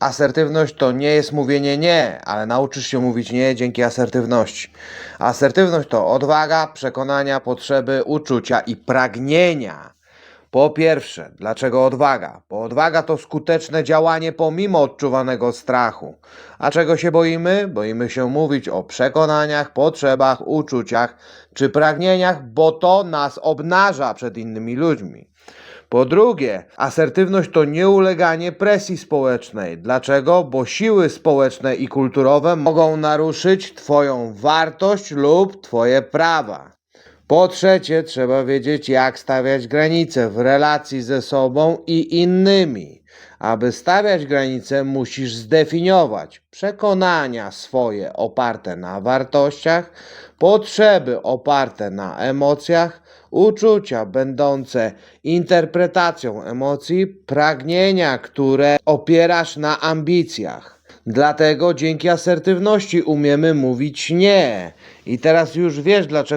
Asertywność to nie jest mówienie nie, ale nauczysz się mówić nie dzięki asertywności. Asertywność to odwaga, przekonania, potrzeby, uczucia i pragnienia. Po pierwsze, dlaczego odwaga? Bo odwaga to skuteczne działanie pomimo odczuwanego strachu. A czego się boimy? Boimy się mówić o przekonaniach, potrzebach, uczuciach czy pragnieniach, bo to nas obnaża przed innymi ludźmi. Po drugie, asertywność to nieuleganie presji społecznej. Dlaczego? Bo siły społeczne i kulturowe mogą naruszyć Twoją wartość lub Twoje prawa. Po trzecie, trzeba wiedzieć, jak stawiać granice w relacji ze sobą i innymi. Aby stawiać granice, musisz zdefiniować przekonania swoje oparte na wartościach, potrzeby oparte na emocjach, uczucia będące interpretacją emocji, pragnienia, które opierasz na ambicjach. Dlatego dzięki asertywności umiemy mówić nie. I teraz już wiesz, dlaczego